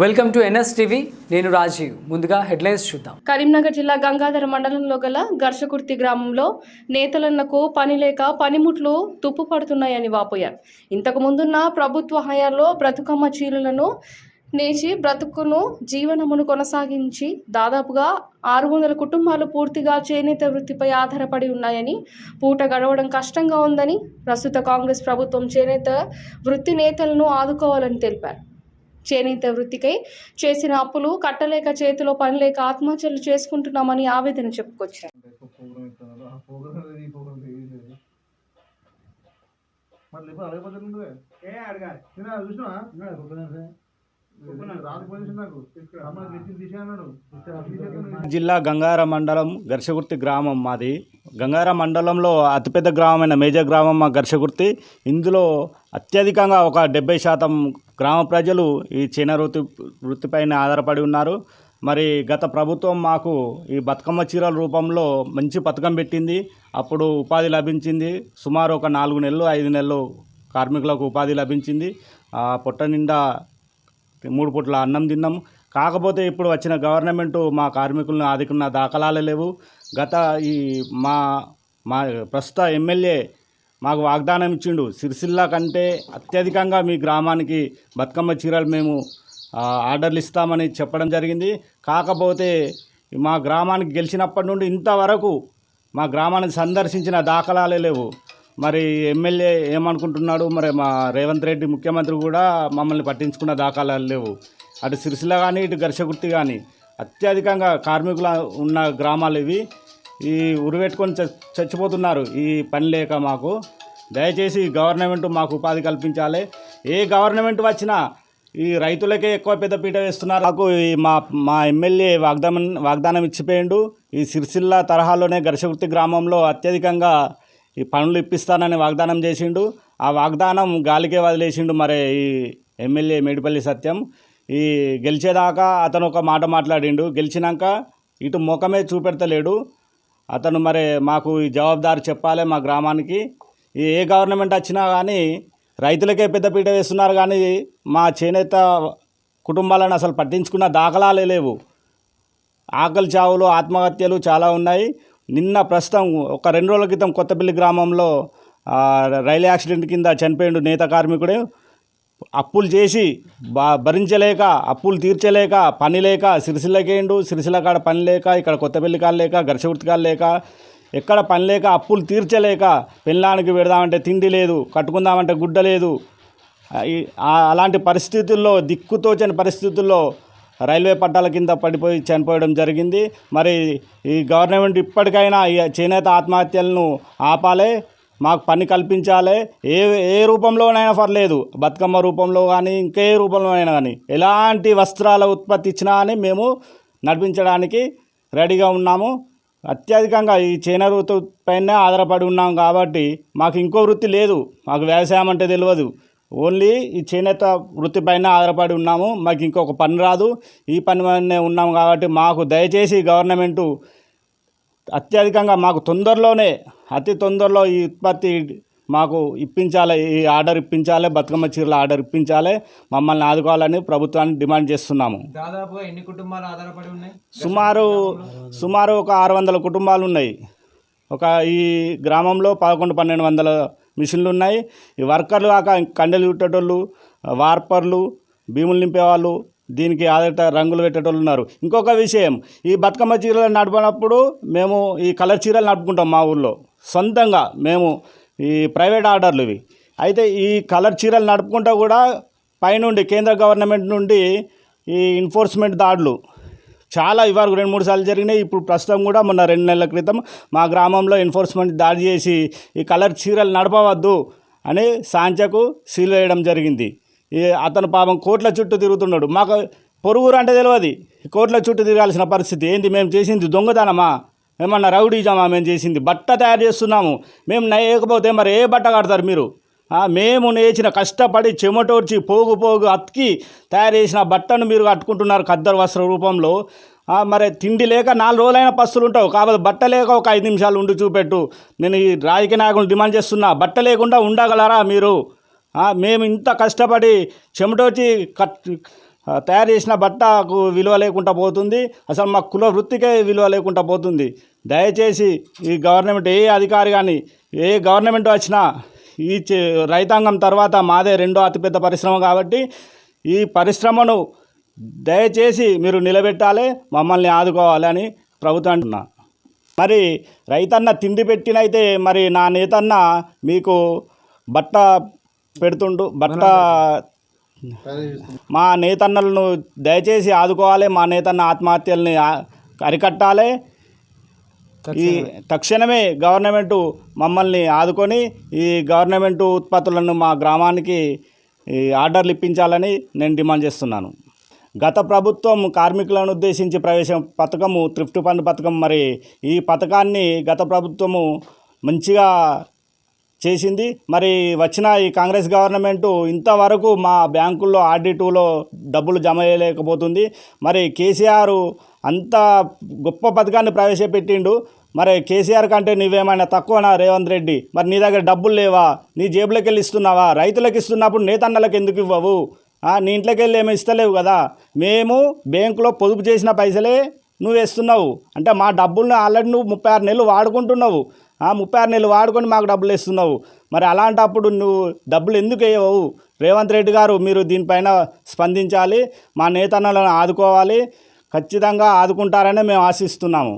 Welcome to NS TV. నేను రాజీవ్. ముందుగా headlines చూద్దాం. కరీంనగర్ జిల్లా గంగాధర మండలంలో గల ఘర్షకుర్తి గ్రామంలో నేతలన్నకు పని లేక పనిముట్లు తుప్పు పడుతున్నాయని వాపోయారు. ఇంతకు ముందున్న ప్రభుత్వ హయాంలో బ్రతుకమ్మ చీరలను నేచి బ్రతుకును జీవనమును కొనసాగించి దాదాపుగా ఆరు వందల కుటుంబాలు పూర్తిగా చేనేత వృత్తిపై ఆధారపడి ఉన్నాయని పూట గడవడం కష్టంగా ఉందని ప్రస్తుత కాంగ్రెస్ ప్రభుత్వం చేనేత వృత్తి నేతలను ఆదుకోవాలని తెలిపారు. చేనేత వృత్తికై చేసిన అప్పులు కట్టలేక చేతిలో పని లేక ఆత్మహత్యలు చేసుకుంటున్నామని ఆవేదన చెప్పుకొచ్చారు. జిల్లా గంగార మండలం ఘర్షగుర్తి గ్రామం మాది. గంగార మండలంలో అతిపెద్ద గ్రామమైన మేజర్ గ్రామం మా ఘర్షగుర్తి. ఇందులో అత్యధికంగా ఒక డెబ్బై శాతం గ్రామ ప్రజలు ఈ చీన వృత్తి వృత్తిపైన ఆధారపడి ఉన్నారు. మరి గత ప్రభుత్వం మాకు ఈ బతుకమ్మ చీరల రూపంలో మంచి పథకం పెట్టింది. అప్పుడు ఉపాధి లభించింది. సుమారు ఒక నాలుగు నెలలు ఐదు నెలలు కార్మికులకు ఉపాధి లభించింది. ఆ పొట్ట నిండా మూడు పూట్ల అన్నం తిన్నాం కాకపోతే ఇప్పుడు వచ్చిన గవర్నమెంట్ మా కార్మికులను ఆదుకున్న దాఖలాలే లేవు. గత ఈ మా మా ప్రస్తుత ఎమ్మెల్యే మాకు వాగ్దానం ఇచ్చిండు. సిరిసిల్ల కంటే అత్యధికంగా మీ గ్రామానికి బతుకమ్మ చీరలు మేము ఆర్డర్లు ఇస్తామని చెప్పడం జరిగింది. కాకపోతే మా గ్రామానికి గెలిచినప్పటి నుండి ఇంతవరకు మా గ్రామాన్ని సందర్శించిన దాఖలాలే లేవు. మరి ఎమ్మెల్యే ఏమనుకుంటున్నాడు? మరి మా రేవంత్ రెడ్డి ముఖ్యమంత్రి కూడా మమ్మల్ని పట్టించుకున్న దాఖలాలు లేవు. అటు సిరిసిల్ల కానీ ఇటు ఘర్షగుర్తి కానీ అత్యధికంగా కార్మికుల ఉన్న గ్రామాలు ఇవి. ఈ ఉరిపెట్టుకొని చ చచ్చిపోతున్నారు. ఈ పని లేక మాకు. దయచేసి గవర్నమెంట్ మాకు ఉపాధి కల్పించాలి. ఏ గవర్నమెంట్ వచ్చినా ఈ రైతులకే ఎక్కువ పెద్దపీట వేస్తున్నారు. నాకు ఈ మా మా ఎమ్మెల్యే వాగ్దానం వాగ్దానం ఇచ్చిపోయిండు. ఈ సిరిసిల్ల తరహాలోనే ఘర్షవృత్తి గ్రామంలో అత్యధికంగా ఈ పనులు ఇప్పిస్తానని వాగ్దానం చేసిండు. ఆ వాగ్దానం గాలికే వదిలేసిండు మరి ఈ ఎమ్మెల్యే మేడిపల్లి సత్యం. ఈ గెలిచేదాకా అతను ఒక మాట మాట్లాడిండు. గెలిచినాక ఇటు ముఖమే చూపెడతలేడు. అతను మరి మాకు ఈ జవాబుదారు చెప్పాలి మా గ్రామానికి. ఏ గవర్నమెంట్ వచ్చినా కానీ రైతులకే పెద్దపీట వేస్తున్నారు కానీ మా చేనేత కుటుంబాలను అసలు పట్టించుకున్న దాఖలాలే లేవు. ఆకలి చావులు ఆత్మహత్యలు చాలా ఉన్నాయి. నిన్న ప్రస్తుతం ఒక రెండు రోజుల క్రితం కొత్తపల్లి గ్రామంలో రైలు యాక్సిడెంట్ కింద చనిపోయిండు నేత కార్మికుడు. అప్పులు చేసి భరించలేక అప్పులు తీర్చలేక పని లేక సిరిసిల్లకేండు సిరిసిల్ల కాడ పని లేక ఇక్కడ కొత్తపల్లి కాడ లేక ఘర్షవృత్తి కాడ లేక ఎక్కడ పని లేక అప్పులు తీర్చలేక పెళ్ళానికి పెడదామంటే తిండి లేదు కట్టుకుందామంటే గుడ్డ లేదు అలాంటి పరిస్థితుల్లో దిక్కుతోచని పరిస్థితుల్లో రైల్వే పట్టాల కింద పడిపోయి చనిపోవడం జరిగింది. మరి ఈ గవర్నమెంట్ ఇప్పటికైనా ఈ చేనేత ఆత్మహత్యలను ఆపాలి మాకు పని కల్పించాలి. ఏ ఏ రూపంలోనైనా పర్లేదు. బతుకమ్మ రూపంలో కానీ ఇంకే రూపంలోనైనా కానీ ఎలాంటి వస్త్రాల ఉత్పత్తి ఇచ్చినా కానీ మేము నడిపించడానికి రెడీగా ఉన్నాము. అత్యధికంగా ఈ చేనేత వృత్తి పైనే ఆధారపడి ఉన్నాం కాబట్టి మాకు ఇంకో వృత్తి లేదు. మాకు వ్యవసాయం అంటే తెలియదు. ఓన్లీ ఈ చేనేత వృత్తిపైన ఆధారపడి ఉన్నాము. మాకు ఇంకొక పని రాదు. ఈ పని ఉన్నాము కాబట్టి మాకు దయచేసి గవర్నమెంటు అత్యధికంగా మాకు తొందరలోనే అతి తొందరలో ఈ ఉత్పత్తి మాకు ఇప్పించాలి ఈ ఆర్డర్ ఇప్పించాలి బతుకమ్మ చీరల ఆర్డర్ ఇప్పించాలి మమ్మల్ని ఆదుకోవాలని ప్రభుత్వాన్ని డిమాండ్ చేస్తున్నాము. దాదాపుగా ఎన్ని కుటుంబాలు ఆధారపడి ఉన్నాయి? సుమారు సుమారు ఒక ఆరు వందల కుటుంబాలు ఉన్నాయి. ఒక ఈ గ్రామంలో పదకొండు పన్నెండు వందల మిషన్లు ఉన్నాయి. ఈ వర్కర్లు కాక కండలు చుట్టేటోళ్ళు వార్పర్లు భీములు నింపేవాళ్ళు దీనికి ఆధారిత రంగులు పెట్టేటోళ్ళు ఉన్నారు. ఇంకొక విషయం ఈ బతుకమ్మ చీరలు నడిపినప్పుడు మేము ఈ కలర్ చీరలు నడుపుకుంటాం మా ఊళ్ళో సొంతంగా మేము ఈ ప్రైవేట్ ఆర్డర్లు ఇవి. అయితే ఈ కలర్ చీరలు నడుపుకుంటా కూడా పైనుండి కేంద్ర గవర్నమెంట్ నుండి ఈ ఎన్ఫోర్స్మెంట్ దాడులు. చాలా ఇవ్వరు రెండు మూడు సార్లు జరిగినాయి. ఇప్పుడు ప్రస్తుతం కూడా మొన్న రెండు నెలల క్రితం మా గ్రామంలో ఎన్ఫోర్స్మెంట్ దాడి చేసి ఈ కలర్ చీరలు నడపవద్దు అని సాంచకు సీల్ వేయడం జరిగింది. అతను పాపం కోట్ల చుట్టూ తిరుగుతున్నాడు. మాకు పొరుగురు అంటే తెలియదు కోట్ల చుట్టూ తిరగాల్సిన పరిస్థితి. ఏంది? మేము చేసింది దొంగతనమా? ఏమన్నా రౌడీజమా? మేము చేసింది బట్ట తయారు చేస్తున్నాము. మేము నేయకపోతే మరి ఏ బట్ట కడతారు మీరు? మేము నేచిన కష్టపడి చెమటోడ్చి పోగు పోగు అతికి తయారు చేసిన బట్టను మీరు కట్టుకుంటున్నారు ఖద్దరు వస్త్ర రూపంలో. మరి తిండి లేక నాలుగు రోజులైన పస్తులు ఉంటావు. కాబట్టి బట్ట లేక ఒక ఐదు నిమిషాలు ఉండి చూపెట్టు. నేను ఈ రాజకీయ నాయకులు డిమాండ్ చేస్తున్నా. బట్ట లేకుండా ఉండగలరా మీరు? మేము ఇంత కష్టపడి చెమటోచి కట్ తయారు చేసిన బట్టకు విలువ లేకుండా పోతుంది. అసలు మా కుల వృత్తికే విలువ లేకుండా పోతుంది. దయచేసి ఈ గవర్నమెంట్ ఏ అధికారి కానీ ఏ గవర్నమెంట్ వచ్చినా ఈ చే- రైతాంగం తర్వాత మాదే రెండో అతిపెద్ద పరిశ్రమ కాబట్టి ఈ పరిశ్రమను దయచేసి మీరు నిలబెట్టాలి మమ్మల్ని ఆదుకోవాలని ప్రభుత్వం అంటున్నా. మరి రైతన్న తిండి పెట్టినైతే మరి నా నేతన్న మీకు బట్ట పెడుతుండు. బట్ట మా నేతన్నలను దయచేసి ఆదుకోవాలి. మా నేతన్న ఆత్మహత్యల్ని అరికట్టాలి. ఈ తక్షణమే. గవర్నమెంట్ మమ్మల్ని ఆదుకొని ఈ గవర్నమెంట్ ఉత్పత్తులను మా గ్రామానికి ఈ ఆర్డర్లు ఇప్పించాలని నేను డిమాండ్ చేస్తున్నాను. గత ప్రభుత్వం కార్మికులను ఉద్దేశించి ప్రవేశం పథకము థ్రిఫ్ట్ ఫండ్ పథకం మరి ఈ పథకాన్ని గత ప్రభుత్వము మంచిగా చేసింది. మరి వచ్చిన ఈ కాంగ్రెస్ గవర్నమెంటు ఇంతవరకు మా బ్యాంకుల్లో ఆర్డీ టూలో డబ్బులు జమ చేయలేకపోతుంది. మరి కేసీఆర్ అంత గొప్ప పథకాన్ని ప్రవేశపెట్టిండు. మరి కేసీఆర్ కంటే నువ్వేమైనా తక్కువనా రేవంత్ రెడ్డి? మరి నీ దగ్గర డబ్బులు లేవా? నీ జేబులోకి వెళ్ళి ఇస్తున్నావా? రైతులకు ఇస్తున్నప్పుడు నేతన్నలకు ఎందుకు ఇవ్వవు? నీ ఇంట్లోకి వెళ్ళి ఏమీ ఇస్తలేవు కదా? మేము బ్యాంకులో పొదుపు చేసిన పైసలే నువ్వు వేస్తున్నావు. అంటే మా డబ్బుల్ని ఆల్రెడీ నువ్వు ముప్పై ఆరు నెలలు వాడుకుంటున్నావు. ముప్పై ఆరు నెలలు వాడుకొని మాకు డబ్బులు ఇస్తున్నావు మరి అలాంటప్పుడు నువ్వు డబ్బులు ఎందుకు వేయవు? రేవంత్ రెడ్డి గారు మీరు దీనిపైన స్పందించాలి మా నేతన్నలను ఆదుకోవాలి ఖచ్చితంగా ఆదుకుంటారని మేము ఆశిస్తున్నాము.